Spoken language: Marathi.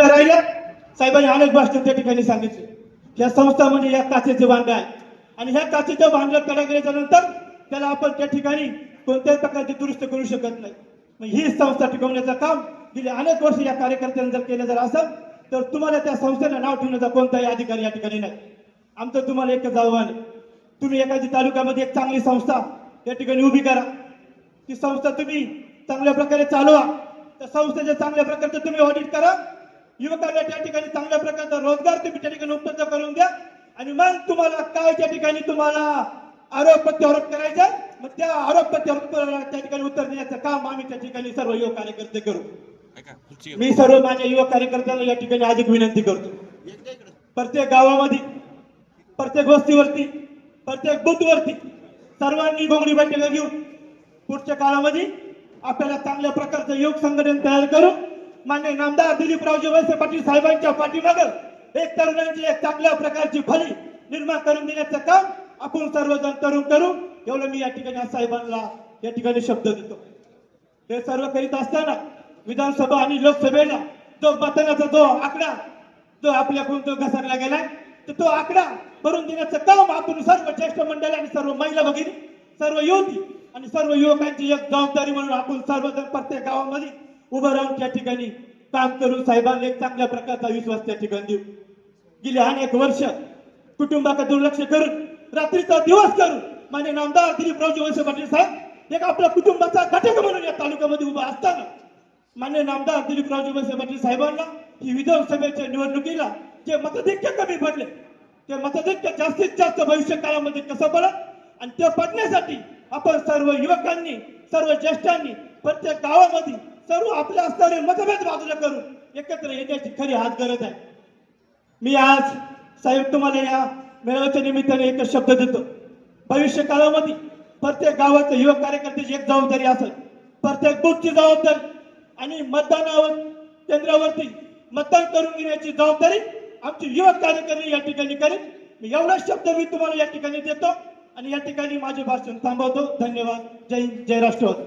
राहिल्या साहेबांनी अनेक भाषण त्या ठिकाणी सांगितले. या संस्था म्हणजे या काचेचे भांड आहे. आणि ह्या काचेच्या भांडला तडा गेल्याच्यानंतर त्याला आपण त्या ठिकाणी कोणत्याही प्रकारची दुरुस्त करू शकत नाही. मग ही संस्था टिकवण्याचं काम गेले अनेक वर्ष या कार्यकर्त्यांनी जर केलं जर असेल तर तुम्हाला त्या संस्थेला नाव ठेवण्याचा कोणताही अधिकार या ठिकाणी नाही. आमचं तुम्हाला एकच आव्हान आहे. तुम्ही एखादी तालुक्यामध्ये एक चांगली संस्था या ठिकाणी उभी करा. ती संस्था तुम्ही चांगल्या प्रकारे चालवा. त्या संस्थेचे चांगल्या प्रकारचं तुम्ही ऑडिट करा. युवकांना त्या ठिकाणी चांगल्या प्रकारचा रोजगार तुम्ही त्या ठिकाणी उपलब्ध करून द्या. आणि मग तुम्हाला काय त्या ठिकाणी तुम्हाला आरोप प्रत्यारोप करायचा? मग त्या आरोप प्रत्यारोप त्या ठिकाणी उत्तर देण्याचं काम आम्ही त्या ठिकाणी सर्व युवक कार्यकर्ते करू. मी सर्व माझ्या युवक कार्यकर्त्यांना या ठिकाणी अधिक विनंती करतो. प्रत्येक गावामध्ये प्रत्येक वस्तीवरती प्रत्येक बूथवरती सर्वांनी घोंगडी बैठका घेऊन पुढच्या काळामध्ये आपल्याला चांगल्या प्रकारचं योग संघटन तयार करून मान्य नामदार दिलीपरावजी वळसे पाटील साहेबांच्या पाठीमागं एक तरुणांची एक चांगल्या प्रकारची फली निर्माण करून देण्याचं काम आपण सर्वजण तरुण करू एवढं मी या ठिकाणी साहेबांना या ठिकाणी शब्द देतो. हे सर्व करीत असताना विधानसभा आणि लोकसभेला जो मतदानाचा जो आकडा जो आपल्याकडून जो घसरला गेलाय तर तो आकडा भरून देण्याचं काम आपण सर्व ज्येष्ठ मंडळी आणि सर्व महिला भगिनी सर्व युवती आणि सर्व युवकांची एक जबाबदारी म्हणून आपण सर्वजण प्रत्येक गावामध्ये उभं राहून त्या ठिकाणी काम करून साहेबांना एक चांगल्या प्रकारचा विश्वास त्या ठिकाणी देऊ. गेली अनेक वर्ष कुटुंबाकडे दुर्लक्ष करून रात्रीचा दिवस करून माने नामदार दिलीपरावजी वळसे पाटील साहेब एक आपल्या कुटुंबाचा घटक म्हणून या तालुक्यामध्ये उभा असताना मान्य नामदार दिलीपरावजी वळसे पाटील साहेबांना ही विधानसभेच्या निवडणुकीला जे मतधिक्य कमी पडले ते मतधिक्य जास्तीत जास्त भविष्य काळामध्ये कसं पडत आणि ते पडण्यासाठी आपण सर्व युवकांनी सर्व ज्येष्ठांनी प्रत्येक गावामध्ये सर्व आपले असणारे मतभेद बाजूला करून एकत्र येण्याची खरी हात गरज आहे. मी आज साहेब तुम्हाला या मेळाव्याच्या निमित्ताने एकच शब्द देतो. भविष्य काळामध्ये प्रत्येक गावाचं युवक कार्यकर्त्याची एक जबाबदारी असेल. प्रत्येक बूथची जबाबदारी आणि मतदानावर केंद्रावरती मतदान करून घेण्याची जबाबदारी आमची युवक कार्यकर्ते या ठिकाणी करेल. मी एवढा शब्द मी तुम्हाला या ठिकाणी देतो आणि या ठिकाणी माझे भाषण थांबवतो. धन्यवाद. जय जय राष्ट्रवादी.